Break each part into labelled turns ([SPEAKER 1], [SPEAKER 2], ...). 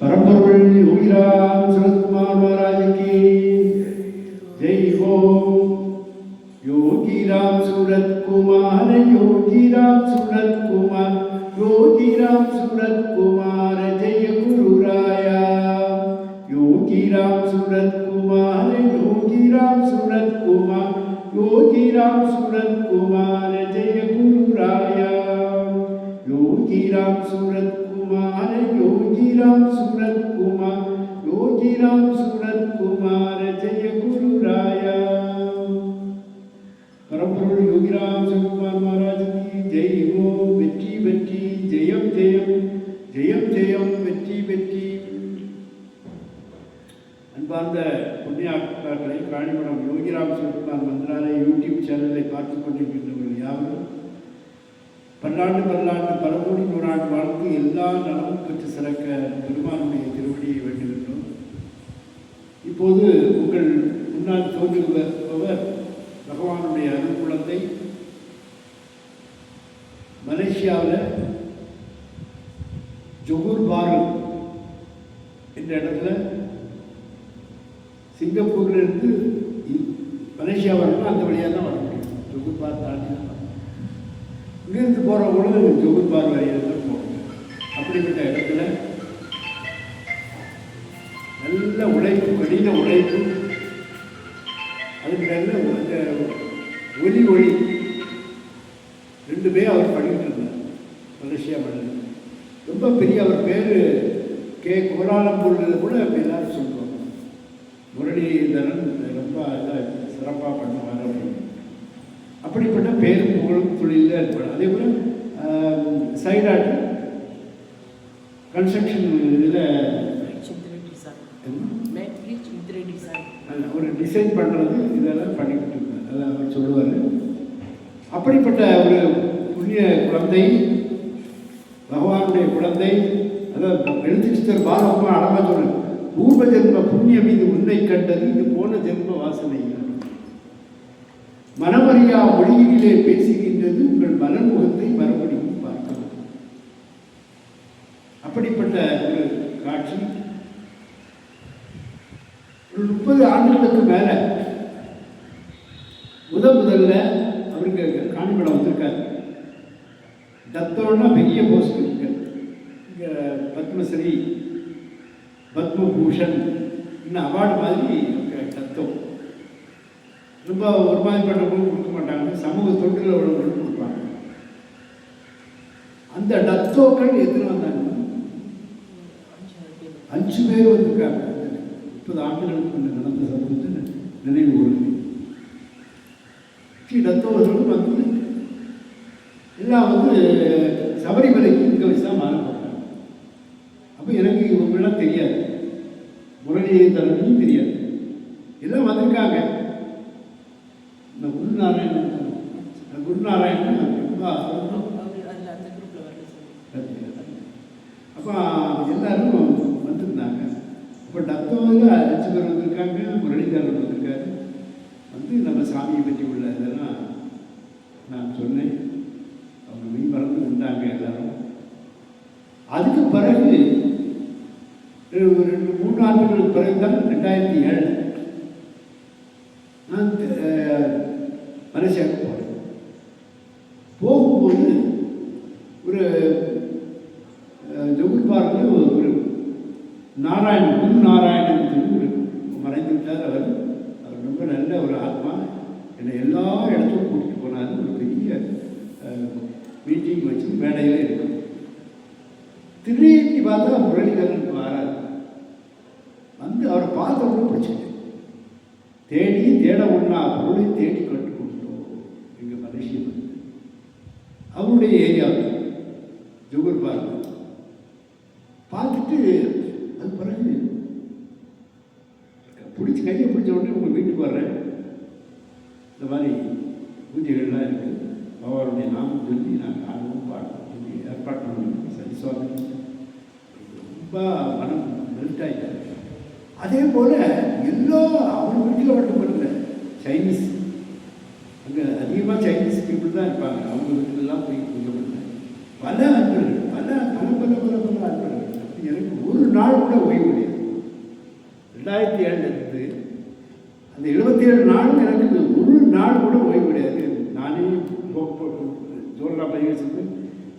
[SPEAKER 1] परमपुरुष योगीराम सूरत कुमार महाराज की जय हो योगी राम कुमार योगी राम कुमार योगी राम कुमार जय गुरु राया योगी राम कुमार योगी राम कुमार योगी राम कुमार जय गुरु राया योगी राम सूरत कुमार योगी राम सूरत कुमार योगी राम सूरत कुमार जय गुरु राया பரம்பொருள் யோகிராம் சிவகுமார் மகாராஜுக்கு ஜெய் ஓ வெற்றி வெற்றி ஜெயம் ஜெயம் ஜெயம் ஜெயம் வெற்றி வெற்றி அன்பார்ந்த புண்ணியாக்களை காணிமடம் யோகிராம் சிவகுமார் மந்திராலய யூடியூப் சேனலை பார்த்து கொண்டிருக்கின்றவர்கள் யாவரும் பல்லாண்டு பல்லாண்டு பலகோடி நூறாண்டு வாழ்ந்து எல்லா நலமும் பெற்று சிறக்க பெருமானுடைய திருவடியை வேண்டுகின்றோம் இப்போது உங்கள் முன்னால் தோன்றுபவர் பகவானுடைய அருள் குழந்தை மலேசியாவில் ஜொகூர் பாரு என்ற இடத்துல சிங்கப்பூரில் இருந்து மலேசியா வரணும் அந்த வழியாக தான் வர முடியும் ஜொகூர் பார் தாண்டி தான் வரணும். இங்கிருந்து போகிற பொழுது ஜொகூர் பார் வழியாக அப்படிப்பட்ட இடத்துல நல்ல உழைப்பு கடின உழைப்பு அதுக்கு நல்ல அந்த ஒலி ஒளி ரெண்டுமே அவர் பண்ணிட்டு இருந்தார். மலேசியா மண்ணில் ரொம்ப பெரிய அவர் பேர் கே. கோலாலம்பூரில் கூட எல்லாரும் சொல்லுவாங்க. முரளிதரன் ரொம்ப இதாக சிறப்பாக பண்ண அப்படின்னு அப்படிப்பட்ட பேரும் புகழும் தொழிலில் இருப்பார் அதே போல் சைடாட் கன்ஸ்ட்ரக்ஷன் இதில் ஒரு டிசைன் பண்ணுறது இதெல்லாம் பண்ணிக்கிட்டு இருக்கார். அதை அவர் சொல்லுவார். அப்படிப்பட்ட ஒரு புண்ணிய குழந்தை பகவானுடைய குழந்தை அதாவது எழுத்து சித்தர் பாலகுமா அழகா சொல்ற பூர்வ ஜென்ம புண்ணியம் இது உன்னை கண்டது இது போன ஜென்ம வாசனை. மனமறியா மொழியிலே பேசுகின்றது உங்கள் மலர்முகத்தை மறுபடியும் பார்க்கலாம் அப்படிப்பட்ட ஒரு காட்சி. ஒரு முப்பது ஆண்டுகளுக்கு மேல முத முதல்ல அவருக்கு காணிமடம் வந்திருக்காரு. தத்தோன்னா பெரிய போஸ்ட் இருக்கு. இங்கே பத்மஸ்ரீ பத்மபூஷன் இன்னும் அவார்டு மாதிரி இருக்கு தத்தம். ரொம்ப ஒரு மாதிரி கொடுக்க மாட்டாங்க சமூக தொண்டில் உள்ளவர்கள் கொடுப்பாங்க. அந்த டத்தோக்கள் எத்தனை வந்தாங்க. அஞ்சு பேர் வந்திருக்காங்க. முப்பது ஆண்டுகளுக்கு முன்ன நடந்த சம்பவத்தை நினைவு கூறுது ஸ்ரீ டத்தோவர்களும் வந்து எல்லாம் வந்து சபரிமலைக்கு இங்கே வச்சு தான் மாற அப்போ எனக்கு இவங்களாம் தெரியாது. முரளிதரனையும் தெரியாது எல்லாம் வந்திருக்காங்க இந்த குருநாராயணன் இந்த குருநாராயணன் ரொம்ப
[SPEAKER 2] அவர் அதில் அந்த குரூப்பில் வரல சார்
[SPEAKER 1] அப்போ எல்லாரும் வந்திருந்தாங்க அப்போ டத்தோவில் அஞ்சு பேர் வந்திருக்காங்க முரளிதரன் வந்திருக்காரு வந்து நம்ம சாமியை பற்றி உள்ள இதெல்லாம் நான் சொன்னேன் அவங்க மெய் மறந்து இருந்தாங்க எல்லாரும் அதுக்கு பிறகு ஒரு ரெண்டு மூணு ஆண்டுகளுக்கு பிறகு தான் ரெண்டாயிரத்தி ஏழு நான் eh, அஹ், மலேசியாவுக்கு போகிறேன் போகும்போது ஒரு ஜகுர்பாரில் ஒரு நாராயணன் குரு நாராயணன் சொல்லி ஒரு மறைந்து விட்டார் அவர் அவர் ரொம்ப நல்ல ஒரு ஆத்மா என்னை எல்லா இடத்துக்கும் கூட்டிகிட்டு போனார் ஒரு பெரிய மீட்டிங் வச்சு மேடையில் இருக்கும் திடீர்னு பார்த்தா முரளிதரன் வரார் வந்து அவரை பார்த்த கூட பிடிச்சிட்டேன் தேடி தேட ஒன்றா பொருளை தேடி கட்டுக்கொண்டோம் எங்கள் மலேசியா வந்து அவருடைய ஏரியா ஜுகர் பார்க் பார்த்துட்டு அது பிறகு பிடிச்சி கையை பிடிச்ச உடனே உங்கள் வீட்டுக்கு வர்றேன். இந்த மாதிரி பூஜைகள்லாம் இருக்குது பகவானுடைய நாமம் சொல்லி நாங்கள் ஆடுவோம் பாடுவோம் சொல்லி ஏற்பாடு பண்ணுவோம் சரி சுவாமி ரொம்ப மனம் மெல்ட்டாயிட்டார் அதே போல் எல்லா அவங்க வீட்டில் மட்டும் இல்லை சைனீஸ் அங்கே அதிகமாக சைனீஸ் பீப்புள் தான் இருப்பாங்க. அவங்க வீட்டிலலாம் போய் பூஜை பண்ணேன் பல அன்பர்கள் பல பல பல பல பல அன்பர்கள். எனக்கு ஒரு நாள் கூட ஓய்வு கிடையாது. ரெண்டாயிரத்தி ஏழு எடுத்து அந்த எழுபத்தி ஏழு நாளும் எனக்கு ஒரு நாள் கூட ஓய்வு கிடையாது. நானே ஜோரா பையன் சொல்லி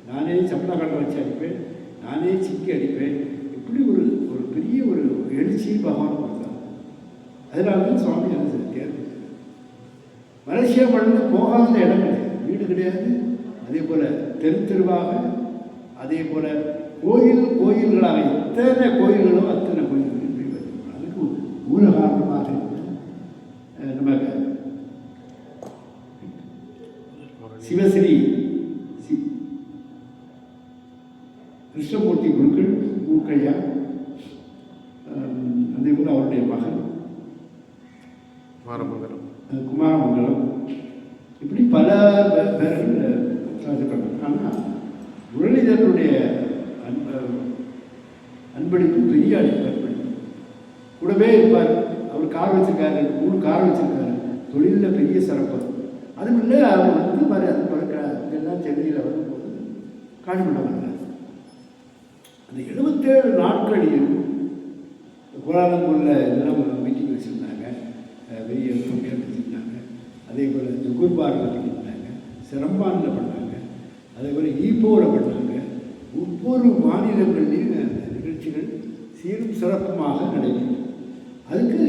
[SPEAKER 1] நானே சப்பனா கடை வச்சு அடிப்பேன். நானே சிக்கி அடிப்பேன். இப்படி ஒரு ஒரு பெரிய ஒரு எழுச்சி பகவான் கொடுத்தார். அதனால தான் சுவாமி என்ன செய்ய மலேசியா மண்ணு போகாத இடம் கிடையாது. வீடு கிடையாது. அதே போல் தெரு தெருவாக அதே போல் கோயில் கோயில்களாக எத்தனை கோயில்களோ அத்தனை கோயில்கள் இப்படி வருது. அதுக்கு மூல காரணமாக நமக்கு சிவஸ்ரீ கிருஷ்ணமூர்த்தி குருக்கள் மூக்கையா அதே போல் அவருடைய மகன்
[SPEAKER 3] மாரமங்கலம்
[SPEAKER 1] அஹ், குமாரமங்கலம். இப்படி பல பேர்கள் சாதிக்கப்பட்டாங்க ஆனால் முரளிதரனுடைய அன்ப அன்பளிப்பு பெரிய அன்பளிப்பு கூடவே இருப்பார். அவர் கார் வச்சிருக்காரு மூணு கார் வச்சுருக்காரு. தொழிலில் பெரிய சிறப்பு. அதுவும் இல்லை அவர் வந்து மாதிரி அது பிறக்க இதெல்லாம் சென்னையில் வரும்போது காணிமண்டம் வந்தார். அந்த எழுபத்தேழு நாட்களிலும் கோலாலம்பூரில் இதெல்லாம் மீட்டிங் வச்சுருந்தாங்க. பெரிய ஃபங்க்ஷன் வச்சுருந்தாங்க அதே போல் ஜுகுர்பாரில் பண்ணியிருந்தாங்க சிரம்பானில் பண்ணாங்க. அதே போல் ஈப்போவில் பண்ணாங்க. ஒவ்வொரு மாநிலங்கள்லேயும் அதுக்கு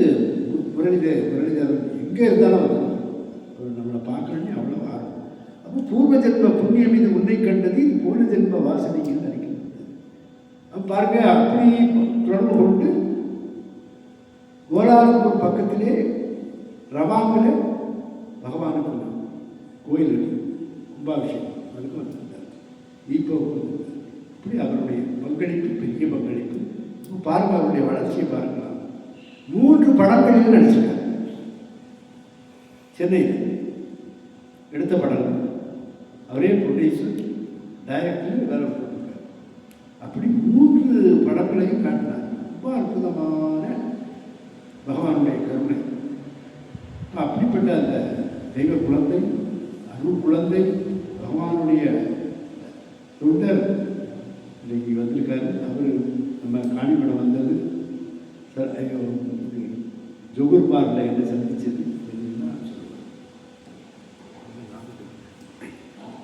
[SPEAKER 1] முரளித முரளிதரன் எங்கே இருந்தாலும் அவர் நம்மளை பார்க்கணுன்னு அவ்வளோ ஆர்வம். அப்போ பூர்வ ஜென்ம புண்ணியம் இது உன்னை கண்டது இது பூர்வ ஜென்ம வாசனைகள் நினைக்கிறது பாருங்க அப்படி தொடர்பு கொண்டு கோலாலம்பூர் பக்கத்திலே ரவாங்கில் பகவானுக்கு கோயில் இருக்கு. கும்பாபிஷேகம். அதுக்கு வந்திருந்தார். இப்போ இப்படி அவருடைய பங்களிப்பு பெரிய பங்களிப்பு. பாருங்க அவருடைய வளர்ச்சியை பாருங்கள் மூன்று படங்களிலும் நடிச்சிருக்காரு. சென்னையில் எடுத்த படங்கள் அவரே ப்ரொடியூசர் டைரக்டர் வேலை போட்டிருக்காரு. அப்படி மூன்று படங்களையும் காட்டினார் ரொம்ப அற்புதமான பகவானுடைய கருணை. அப்படிப்பட்ட அந்த தெய்வ குழந்தை அருள் குழந்தை பகவானுடைய தொண்டர் இன்னைக்கு வந்திருக்காரு அவர் நம்ம காணிமடம் வந்தது சார் ஐயோ இது ஜோகூர் பார்க்கில் என்ன சந்திச்சது?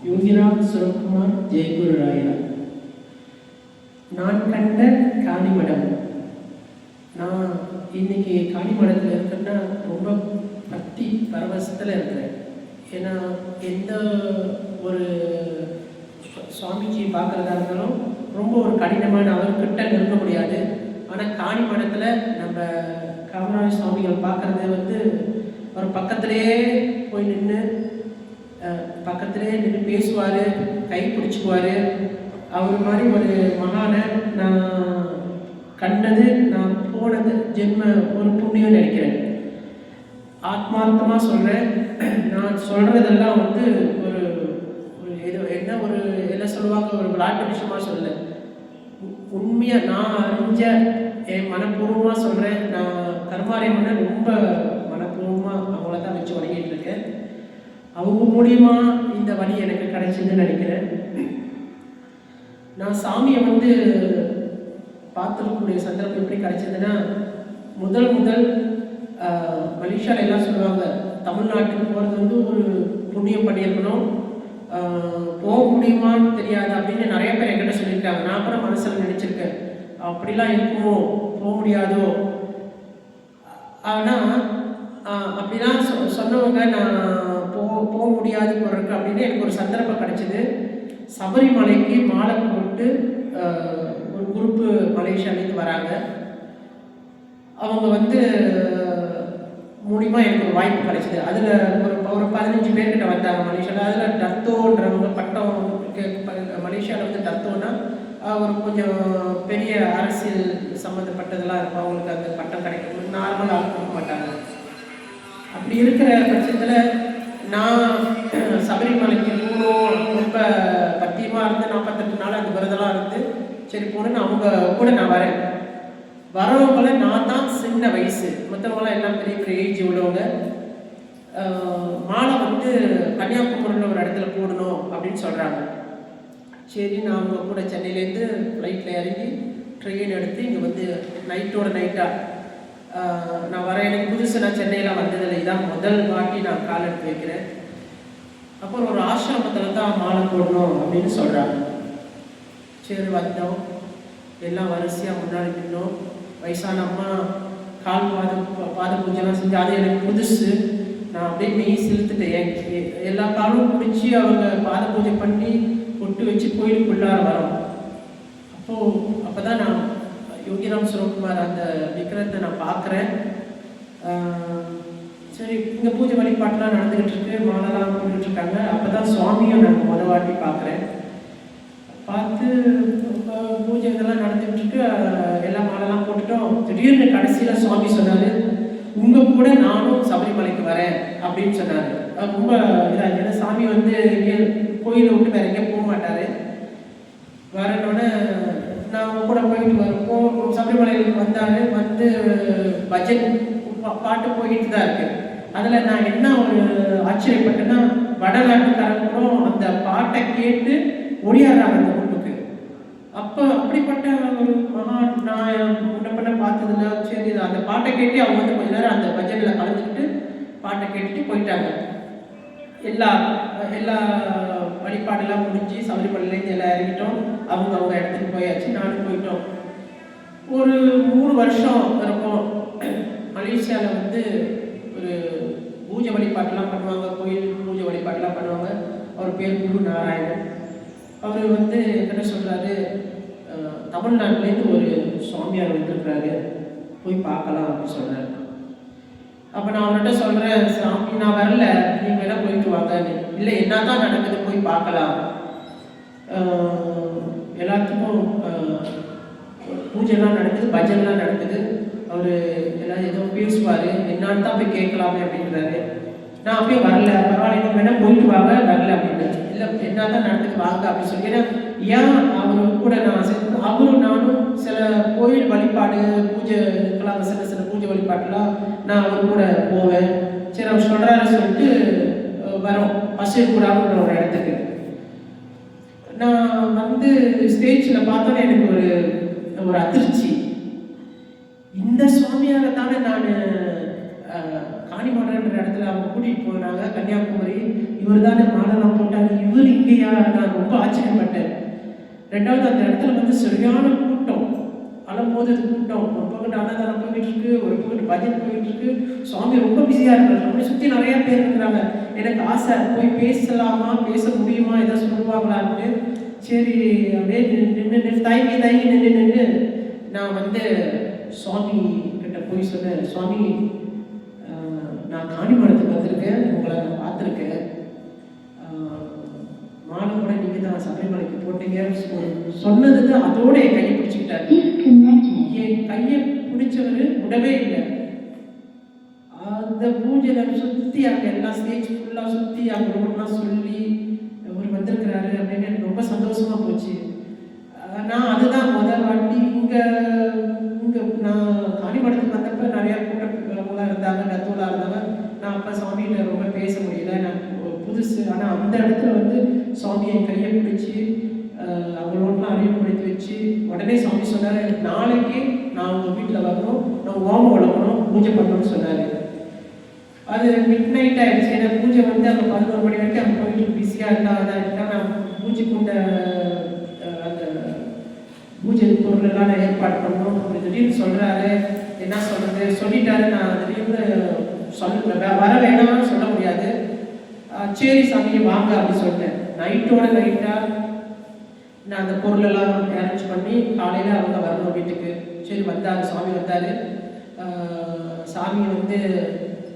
[SPEAKER 2] யோகிராம் சுரக்குமார் ஜெயகுரு ராயா நான் கண்ட காளிமடம். நான் இன்னைக்கு காளிமடத்தில் இருக்கேன்னா ரொம்ப பக்தி பரவசத்தில் இருக்கிறேன். ஏன்னா எந்த ஒரு சுவாமிஜி பார்க்குறதா இருந்தாலும் ரொம்ப ஒரு கடினமான அவர்கிட்ட நிறுத்த முடியாது. ஆனால் காணிமடத்தில் நம்ம காமராஜ் சுவாமிகள் பார்க்குறதே வந்து ஒரு பக்கத்திலேயே போய் நின்று பக்கத்திலே நின்று பேசுவார் கை பிடிச்சிக்குவார். அவர் மாதிரி ஒரு மகானை நான் கண்டது நான் போனது ஜென்ம ஒரு புண்ணியம் நினைக்கிறேன். ஆத்மார்த்தமாக சொல்கிறேன் நான் சொல்கிறதெல்லாம் வந்து ஒரு ஒரு எது என்ன ஒரு என்ன சொல்லுவாங்க ஒரு விளையாட்டு விஷயமா சொல்ல உண்மையாக நான் அறிஞ்ச என் மனப்பூர்வமாக சொல்கிறேன் நான் கருமாரியம்மனை ரொம்ப மனப்பூர்வமாக அவங்கள தான் வச்சு வணங்கிட்டு இருக்கேன். அவங்க மூலியமா இந்த வழி எனக்கு கிடைச்சதுன்னு நினைக்கிறேன். நான் சாமியை வந்து பார்த்துருக்கக்கூடிய சந்தர்ப்பம் எப்படி கிடைச்சதுன்னா முதல் முதல் மலேசியாவில் எல்லாம் சொல்லுவாங்க தமிழ்நாட்டுக்கு போகிறது வந்து ஒரு புண்ணியம் பண்ணியிருக்கணும். போக முடியுமான்னு தெரியாது அப்படின்னு நிறைய பேர் என்கிட்ட சொல்லியிருக்காங்க. நான் கூட மனசில் நினச்சிருக்கேன். அப்படிலாம் இருக்குமோ போக முடியாதோ. ஆனால் அப்படிலாம் சொ சொன்னவங்க நான் போ போக முடியாது போகிறதுக்கு அப்படின்னு எனக்கு ஒரு சந்தர்ப்பம் கிடச்சிது. சபரிமலைக்கு மாலை போட்டு ஒரு குரூப்பு மலேசியாலேருந்து வராங்க. அவங்க வந்து மூலிமா எனக்கு ஒரு வாய்ப்பு கிடைச்சிது. அதில் ஒரு ஒரு பதினஞ்சு பேர்கிட்ட வந்தாங்க மலேசியாவில் அதில் டத்தோன்றவங்க பட்டம் கே- மலேசியாவில் வந்து டத்தோன்னா ஒரு கொஞ்சம் பெரிய அரசியல் சம்மந்தப்பட்டதெல்லாம் இருக்கும். அவங்களுக்கு அந்த பட்டம் கிடைக்கும் நார்மலாக கொடுக்க மாட்டாங்க. அப்படி இருக்கிற பட்சத்தில் நான் சபரிமலைக்கு போகணும். ரொம்ப பத்தியமாக இருந்து நாற்பத்தெட்டு நாள் அந்த விரதெல்லாம் இருந்து சரி போகணும்னு அவங்க கூட நான் வரேன். வரவங்கள நான் தான் சின்ன வயசு. மற்றவங்களாம் எல்லாம் பெரிய பெரிய ஏஜ் உள்ளவங்க. மாலை வந்து கன்னியாகுமரியில் ஒரு இடத்துல போடணும் அப்படின்னு சொல்கிறாங்க சரி நான் அவங்க கூட சென்னையிலேருந்து ஃப்ளைட்டில் இறங்கி ட்ரெயின் எடுத்து இங்கே வந்து நைட்டோட நைட்டாக நான் வரேன் எனக்கு புதுசு நான் சென்னையில் வந்ததில்லை. இதான் முதல் வாட்டி நான் கால் எடுத்து வைக்கிறேன். அப்புறம் ஒரு ஆசிரமத்தில் தான் மாலை போடணும் அப்படின்னு சொல்கிறாங்க சரி வந்தோம். எல்லாம் வரிசையாக முன்னாடி நின்னோம். வயசான அம்மா கால் பாத பாத பூஜைலாம் செஞ்சு அது எனக்கு புதுசு. நான் அப்படியே மெய் செலுத்துட்டேன். எல்லா காலும் பிடிச்சி அவங்க பாத பூஜை பண்ணி பொட்டு வச்சு கோயிலுக்குள்ளார வரோம். அப்போது அப்போ தான் நான் யோகிராம் சிவகுமார் அந்த விக்கிரத்தை நான் பார்க்குறேன். சரி இங்கே பூஜை வழிபாட்டுலாம் நடந்துக்கிட்டு இருக்கு. மாலைலாம் போட்டுட்டு இருக்காங்க. அப்போ தான் சுவாமியும் நான் முத வாட்டி பார்க்குறேன். பார்த்து பூஜை இதெல்லாம் நடந்துகிட்டு இருக்கு. எல்லாம் மாலைலாம் போட்டுட்டோம். திடீர்னு கடைசியில் சுவாமி சொன்னார் உங்கள் கூட நானும் சபரிமலைக்கு வரேன் அப்படின்னு சொன்னார். ரொம்ப இதாக சாமி வந்து கோயிலை விட்டு வேற எங்கேயும் போக மாட்டார். வரணுன்னு நான் கூட போயிட்டு வரப்போ சபரிமலையில் வந்தாரு. வந்து பஜன் பாட்டு போயிட்டு தான் இருக்கு. அதில் நான் என்ன ஒரு ஆச்சரியப்பட்டேன்னா வடநாட்டுக்காரங்களும் அந்த பாட்டை கேட்டு ஒடியாடுறாங்க அந்த வீட்டுக்கு அப்போ அப்படிப்பட்ட ஒரு மகா நான் முன்னப்பண்ண பார்த்ததுல சரி அந்த பாட்டை கேட்டு அவங்க வந்து கொஞ்ச நேரம் அந்த பஜனில் கலந்துக்கிட்டு பாட்டை கேட்டுட்டு போயிட்டாங்க. எல்லா எல்லா வழிபாடெல்லாம் முடிஞ்சு சபரிமலையிலேருந்து எல்லாம் இறங்கிட்டோம். அவங்க அவங்க இடத்துக்கு போயாச்சு. நானும் போயிட்டோம். ஒரு மூணு வருஷம் இருக்கும் மலேசியாவில் வந்து ஒரு பூஜை வழிபாட்டெல்லாம் பண்ணுவாங்க. கோயில் பூஜை வழிபாட்டெல்லாம் பண்ணுவாங்க. அவர் பேர் குரு நாராயணன். அவர் வந்து என்ன சொல்கிறாரு தமிழ்நாட்டிலேருந்து ஒரு சுவாமியார் வந்திருக்கிறாரு. போய் பார்க்கலாம் அப்படின்னு சொல்கிறாரு அப்போ நான் அவர்கிட்ட சொல்கிறேன் சாமி நான் வரல. நீங்கள் வேணால் போயிட்டு வாங்கன்னு இல்லை என்ன தான் நடக்குது போய் பார்க்கலாம். எல்லாத்துக்கும் பூஜைலாம் நடக்குது பஜன்லாம் நடக்குது. அவர் எல்லாம் ஏதோ பேசுவார். என்னான்னு தான் போய் கேட்கலாமே அப்படின்றாரு. நான் அப்படியே வரல. பரவாயில்ல நீங்கள் வேணா போயிட்டு வாங்க. வரல அப்படின்னு இல்லை என்ன தான் நடக்குது வாங்க அப்படின்னு சொல்லி ஏன்னா ஏன் அவரும் கூட நான் சேர்ந்து அவரும் நானும் சில கோயில் வழிபாடு பூஜை இருக்கலாம் சில சில பூஜை வழிபாட்டுலாம் நான் அவர் கூட போவேன். சரி அவர் சொல்கிறாரு சொல்லிட்டு வரோம். வரோம் பசுபுரான்ற ஒரு இடத்துக்கு. நான் வந்து ஸ்டேஜில் பார்த்தோன்னே எனக்கு ஒரு ஒரு அதிர்ச்சி. இந்த சுவாமியாரை தானே நான் காணிமடன்ற இடத்துல அவங்க கூட்டிகிட்டு போனாங்க. கன்னியாகுமரி. இவர் தானே மாடலாம் போட்டாங்க இவர் இங்கேயா? நான் ரொம்ப ஆச்சரியப்பட்டேன். ரெண்டாவது அந்த இடத்துல வந்து சரியான கூட்டம். அலம்போது கூட்டம். ஒரு பக்கத்து அன்னதானம் போயிட்டு இருக்கு ஒரு பக்கத்து பஜன் போயிட்டு இருக்கு. சுவாமி ரொம்ப பிஸியாக இருக்காரு. நம்மளை சுற்றி நிறைய பேர் இருக்கிறாங்க. எனக்கு ஆசை போய் பேசலாமா பேச முடியுமா ஏதாவது சொல்லுவாங்களான்னு சரி அப்படியே நின்று நின்று தயங்கி தயங்கி நின்று நின்று நான் வந்து சுவாமி கிட்ட போய் சொன்னேன். சுவாமி நான் காணிமடத்துக்கு வந்திருக்கேன். உங்களை நான் பார்த்துருக்கேன். மாலை கூட தான் சபரிமலைக்கு போட்டீங்க. சொ- சொன்னது தான் அதோட என் கையை பிடிச்சிக்கிட்டாரு. என் கையை பிடிச்சவர் விடவே இல்லை. அந்த பூஜையில சுற்றி அங்கே எல்லாம் ஸ்டேஜ் ஃபுல்லாக சுற்றி அங்கே ரோடெலாம் சொல்லி இவர் வந்திருக்கிறாரு அப்படின்னு எனக்கு ரொம்ப சந்தோஷமா போச்சு. நான் அதுதான் முதல் வாட்டி இங்கே இங்கே நான் காணிமடத்துக்கு வந்தப்ப நிறையா கூட்டங்களாக இருந்தாங்க நத்தூலாக இருந்தாங்க நான் அப்போ சாமிகிட்ட ரொம்ப பேச முடியல. நான் புதுசு ஆனால் அந்த இடத்துல வந்து சாமியை என் கையை பிடிச்சி அவங்களோடலாம் அறிமுகப்படுத்தி வச்சு உடனே சாமி சொன்னார் நாளைக்கு நான் உங்கள் வீட்டில் வரணும். நான் ஓமம் வளர்க்கணும். பூஜை பண்ணணும்னு சொன்னார். அது மிட் நைட் ஆயிடுச்சு. ஏன்னா பூஜை வந்து அங்கே பதினோரு மணி வரைக்கும் அங்கே போயிட்டு பிஸியாக இருந்தால் அதான் இருக்கா நான் பூஜைக்கு அந்த பூஜை பொருளெல்லாம் நான் ஏற்பாடு பண்ணணும் அப்படின்னு திடீர்னு சொல்கிறாரு என்ன சொல்கிறது சொல்லிட்டாரு. நான் திடீர்னு சொல்ல வர வேணாம்னு சொல்ல முடியாது. சரி சாமி வாங்க அப்படின்னு சொல்லிட்டேன். நைட்டோட நைட்டாக நான் அந்த பொருளெல்லாம் அரேஞ்ச் பண்ணி காலையில் அவங்க வரணும் வீட்டுக்கு. சரி வந்தார் சாமி வந்தார். சாமி வந்து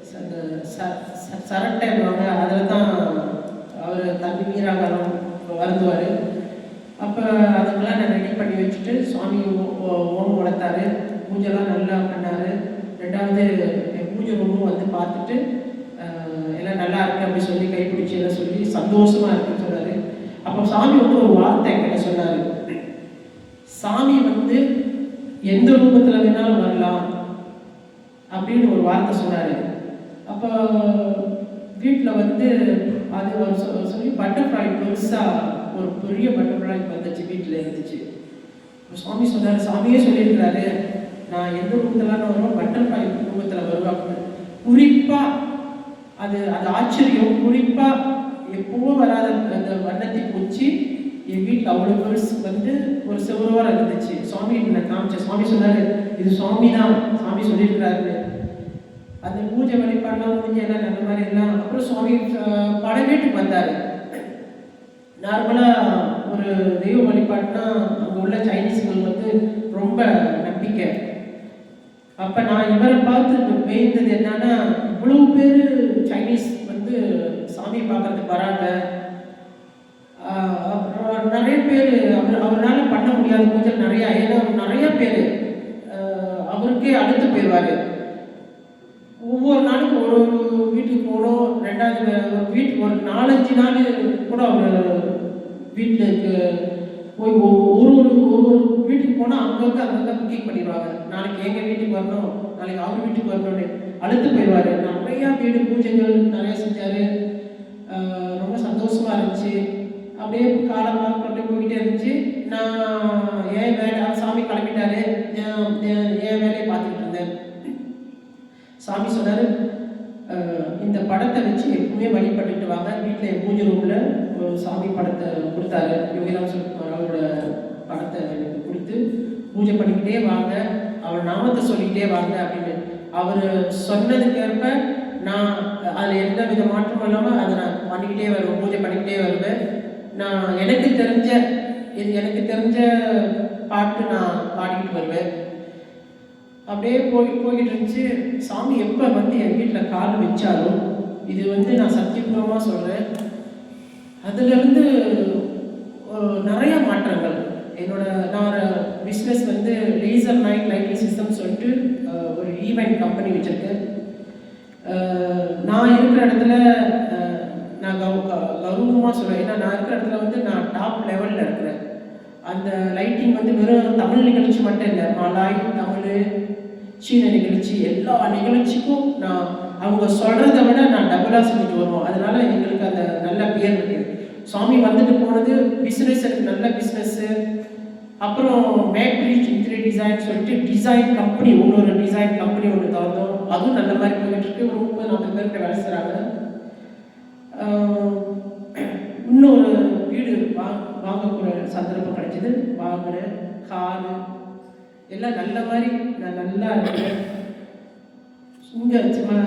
[SPEAKER 2] ச- அந்த ச- சரட்டைவாங்க அதில் தான் அவர் தண்ணி நீராகலாம் வருந்துவார். அப்போ அதுக்கெல்லாம் நான் ரெடி பண்ணி வச்சுட்டு சுவாமி ஓ- ஓம் வளர்த்தாரு பூஜைலாம் நல்லா பண்ணார். ரெண்டாவது என் பூஜை ரூமும் வந்து பார்த்துட்டு நல்லா இருக்கு அப்படின்னு சொல்லி கைப்பிடிச்சு எல்லாம் சொல்லி சந்தோஷமா இருக்குன்னு சொன்னாரு. அப்போ சாமி வந்து ஒரு வார்த்தை என்கிட்ட சொன்னாரு. சாமி வந்து எந்த ரூபத்தில் வேணாலும் வரலாம் அப்படின்னு ஒரு வார்த்தை சொன்னாரு. அப்போ வீட்டில் வந்து அது ஒரு சொல்லி பட்டர்ஃப்ளை பெருசாக ஒரு பெரிய பட்டர்ஃப்ளை வந்துச்சு வீட்டில் இருந்துச்சு. சுவாமி சொன்னார் சாமியே சொல்லியிருக்கிறாரு நான் எந்த குடும்பத்தில் வருவேன் பட்டர்ஃப்ளை குடும்பத்தில் வருவேன் அப்படின்னு. குறிப்பாக அது அது ஆச்சரியம். குறிப்பாக எப்பவும் வராத அந்த வண்ணத்தை பூச்சி என் வீட்டில் அவ்வளோ பேர்ஸ் வந்து ஒரு செவ்வரோரம் இருந்துச்சு. சுவாமி காமிச்ச காமிச்சேன் சுவாமி சொன்னார் இது சுவாமி தான் சாமி சொல்லியிருக்கிறாரு. அந்த பூஜை வழிபாடுலாம் முடிஞ்சு எல்லாம் அந்த மாதிரி எல்லாம் அப்புறம் சுவாமி அஹ், பல வீட்டுக்கு நார்மலாக ஒரு தெய்வ வழிபாடுனா அங்கே உள்ள சைனீஸ்கள் வந்து ரொம்ப நம்பிக்கை. அப்போ நான் இவரை பார்த்து மேய்ந்தது என்னன்னா இவ்வளோ பேர் சைனீஸ் வந்து சாமி பார்க்கறதுக்கு வராங்க. அப்புறம் நிறைய பேர் அவர் அவரால் பண்ண முடியாத பூஜை நிறைய ஏன்னா நிறைய பேர் அவருக்கே அடுத்து போயிடுவார். ஒவ்வொரு நாளுக்கும் ஒரு ஒரு வீட்டுக்கு போகணும் ரெண்டாவது வீட்டுக்கு ஒரு நாலஞ்சு நாள் கூட அவர் வீட்டுக்கு போய் ஒ- ஒரு ஒரு ஒரு ஒரு வீட்டுக்கு போனால் அங்கங்கே அங்கங்கே புக்கிங் பண்ணிடுவாங்க. நாளைக்கு எங்கள் வீட்டுக்கு வரணும்? நாளைக்கு அவங்க வீட்டுக்கு வரணும்னு அழுத்து போயிடுவார். நிறையா வீடு பூஜைகள் நிறையா செஞ்சார். ரொம்ப சந்தோஷமாக இருந்துச்சு. அப்படியே காலமாக கொண்டு போய்கிட்டே இருந்துச்சு. நான் ஏன் வேலை சாமி கிளம்பிட்டாரு என் வேலையை பார்த்துக்கிட்டு இருந்தேன். சாமி சொன்னார் படத்தை வச்சு எப்பவுமே வழிபட்டுட்டு வாங்க. வீட்டில் என் பூஜை ரூமில் ஒரு சாமி படத்தை கொடுத்தாரு. யோகிராம் அவரோட படத்தை எனக்கு கொடுத்து பூஜை பண்ணிக்கிட்டே வாங்க அவர் நாமத்தை சொல்லிக்கிட்டே வாங்க அப்படின்னு அவர் சொன்னதுக்கேற்ப நான் அதில் எந்த வித மாற்றமும் இல்லாமல் அதை நான் பண்ணிக்கிட்டே வருவேன் பூஜை பண்ணிக்கிட்டே வருவேன். நான் எனக்கு தெரிஞ்ச இது எனக்கு தெரிஞ்ச பாட்டு நான் பாடிக்கிட்டு வருவேன். அப்படியே போய் போய்கிட்டு இருந்துச்சு. சாமி எப்போ வந்து என் வீட்டில் கால் வச்சாலும் இது வந்து நான் சத்தியபூர்வமாக சொல்கிறேன் அதுலேருந்து நிறைய மாற்றங்கள். என்னோட நான் ஒரு பிஸ்னஸ் வந்து லேசர் நைட் லைட்டிங் சிஸ்டம் சொல்லிட்டு ஒரு ஈவெண்ட் கம்பெனி வச்சுருக்கேன். நான் இருக்கிற இடத்துல நான் கௌ கௌரவமாக சொல்லுவேன் ஏன்னா நான் இருக்கிற இடத்துல வந்து நான் டாப் லெவலில் இருக்கிறேன். அந்த லைட்டிங் வந்து வெறும் தமிழ் நிகழ்ச்சி மட்டும் இல்லை மலாய் தமிழ் சீன நிகழ்ச்சி எல்லா நிகழ்ச்சிக்கும் நான் அவங்க சொல்கிறத விட நான் டபுளாக செஞ்சுட்டு வருவோம். அதனால எங்களுக்கு அந்த நல்ல பேர் இருக்கு. சுவாமி வந்துட்டு போனது பிஸ்னஸ் எனக்கு நல்ல பிஸ்னஸ்ஸு அப்புறம் மேக்ரி இன்டீரியர் டிசைன் சொல்லிட்டு டிசைன் கம்பெனி இன்னொரு டிசைன் கம்பெனி ஒன்று திறந்தோம். அதுவும் நல்ல மாதிரி போயிட்டு இருக்கு ஒரு முப்பது நாற்பது பேர்கிட்ட வேலை செய்கிறாங்க இன்னொரு வீடு வா வாங்கக்கூடிய சந்தர்ப்பம் கிடைச்சது. வாங்குறேன் காரு எல்லாம் நல்ல மாதிரி நல்லா இருக்கிறேன். இங்கே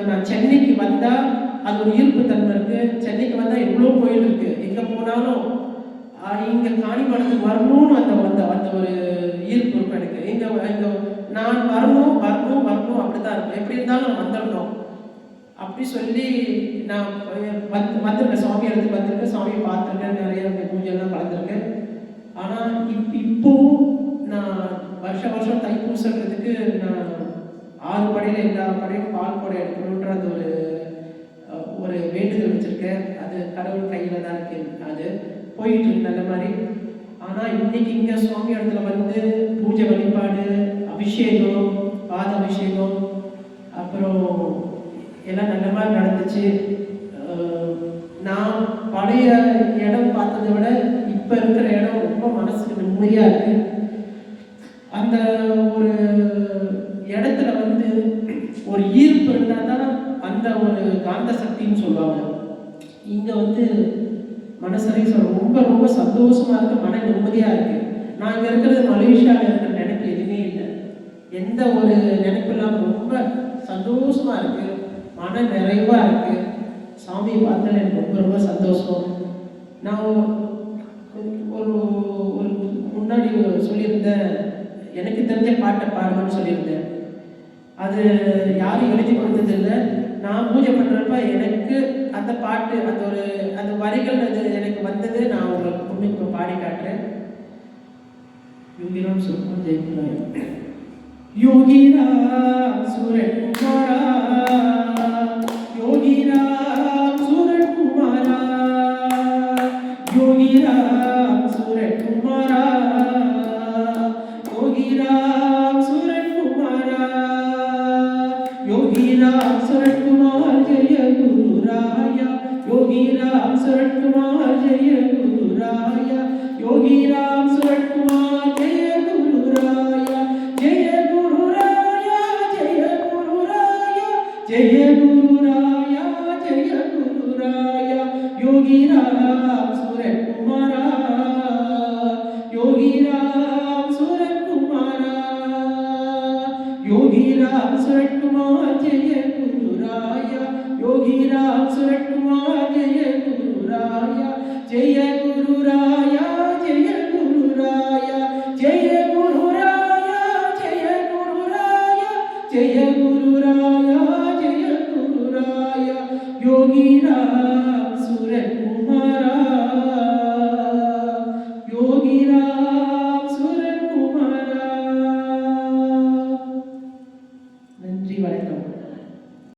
[SPEAKER 2] நான் சென்னைக்கு வந்தால் அது ஒரு ஈர்ப்பு தன்மை இருக்குது சென்னைக்கு வந்தால் எவ்வளோ கோயில் இருக்குது எங்கே போனாலும் இங்கே காணிமடத்துக்கு வரணும்னு அந்த அந்த அந்த ஒரு ஈர்ப்பு இருக்கும் எனக்கு. இங்கே இங்கே நான் வரணும் வரணும் வரணும் அப்படி தான் இருக்கும். எப்படி இருந்தாலும் நான் வந்துடணும். அப்படி சொல்லி நான் வந்து வந்திருக்கேன். சாமி எடுத்து வந்திருக்கேன். சுவாமியை பார்த்துருக்கேன். நிறைய இந்த பூஜைலாம் கலந்துருக்கேன். ஆனால் இப் இப்போவும் வருஷ வருஷம் தைப்பூசங்கிறதுக்கு நான் ஆறு படையில் எல்லா படையும் பால் படை எடுக்கணுன்ற அந்த ஒரு ஒரு வேண்டுதல் வச்சுருக்கேன். அது கடவுள் கையில் தான் இருக்குது அது போயிட்டு இருக்கு நல்ல மாதிரி. ஆனால் இன்னைக்கு இங்கே சுவாமி இடத்துல வந்து பூஜை வழிபாடு அபிஷேகம் பாத அபிஷேகம் அப்புறம் எல்லாம் நல்ல மாதிரி நடந்துச்சு. நான் பழைய இடம் பார்த்ததை விட இப்போ இருக்கிற இடம் ரொம்ப மனசுக்கு நிம்மதியாக இருக்குது அந்த ஒரு இடத்துல வந்து ஒரு ஈர்ப்பு இருந்தால் தான் அந்த ஒரு காந்த சக்தின்னு சொல்லுவாங்க. இங்கே வந்து மனசரை சொல்ல ரொம்ப ரொம்ப சந்தோஷமாக இருக்குது மன நிம்மதியாக இருக்குது நான் இங்கே இருக்கிறது மலேசியாவில் இருக்கிற நினைப்பு எதுவுமே இல்லை. எந்த ஒரு நினைப்பு இல்லாமல் ரொம்ப சந்தோஷமாக இருக்குது மன நிறைவாக இருக்குது சாமியை பார்த்தல எனக்கு ரொம்ப ரொம்ப சந்தோஷம். நான் ஒரு ஒரு முன்னாடி சொல்லியிருந்தேன் எனக்கு தெரிஞ்ச பாட்டை பாடுவேன்னு சொல்லியிருந்தேன். அது யாரும் எழுதி கொடுத்தது இல்லை நான் பூஜை பண்ணுறப்ப எனக்கு அந்த பாட்டு அந்த ஒரு அந்த வரிகள் அது எனக்கு வந்தது. நான் உங்களுக்கு பொண்ணு இப்போ பாடி காட்டுறேன். யோகிராம் சுருக்கம் ஜெயக்குமார். யோகிராம் சூரன் குமாரா